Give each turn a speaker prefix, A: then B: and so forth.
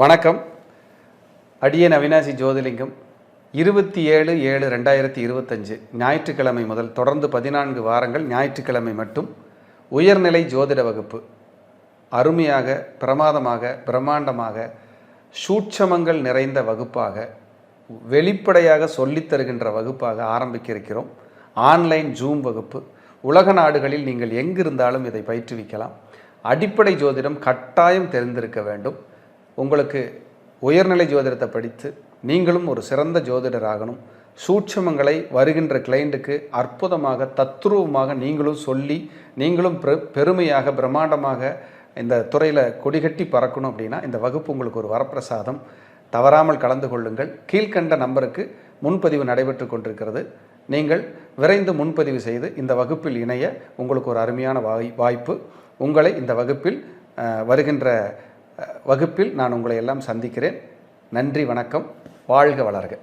A: வணக்கம். அடியன் அவினாசி ஜோதிலிங்கம். இருபத்தி ஏழு ஏழு ரெண்டாயிரத்தி இருபத்தஞ்சு ஞாயிற்றுக்கிழமை முதல் தொடர்ந்து பதினான்கு வாரங்கள் ஞாயிற்றுக்கிழமை மட்டும் உயர்நிலை ஜோதிட வகுப்பு. அருமையாக பிரமாதமாக பிரம்மாண்டமாக சூட்சமங்கள் நிறைந்த வகுப்பாக வெளிப்படையாக சொல்லித் தருகின்ற வகுப்பாக ஆரம்பிக்க இருக்கிறோம் ஆன்லைன் ஜூம் வகுப்பு. உலக நாடுகளில் நீங்கள் எங்கிருந்தாலும் இதை பயிற்றுவிக்கலாம். அடிப்படை ஜோதிடம் கட்டாயம் தெரிந்திருக்க வேண்டும். உங்களுக்கு உயர்நிலை ஜோதிடத்தை படித்து நீங்களும் ஒரு சிறந்த ஜோதிடர் ஆகணும் சூட்சமங்களை வருகின்ற கிளைண்ட்டுக்கு அற்புதமாக தத்ரூபமாக நீங்களும் சொல்லி நீங்களும் பெரு- பெருமையாக பிரம்மாண்டமாக இந்த துறையில் கொடிகட்டி பறக்கணும் அப்படின்னா இந்த வகுப்பு உங்களுக்கு ஒரு வரப்பிரசாதம். தவறாமல் கலந்து கொள்ளுங்கள். கீழ்க்கண்ட நம்பருக்கு முன்பதிவு நடைபெற்று கொண்டிருக்கிறது. நீங்கள் விரைந்து முன்பதிவு செய்து இந்த வகுப்பில் இணைய உங்களுக்கு ஒரு அருமையான வாய் வாய்ப்பு. உங்களை இந்த வகுப்பில் வருகின்ற வகுப்பில் நான் உங்களை எல்லாம் சந்திக்கிறேன். நன்றி வணக்கம். வாழ்க வளர்க.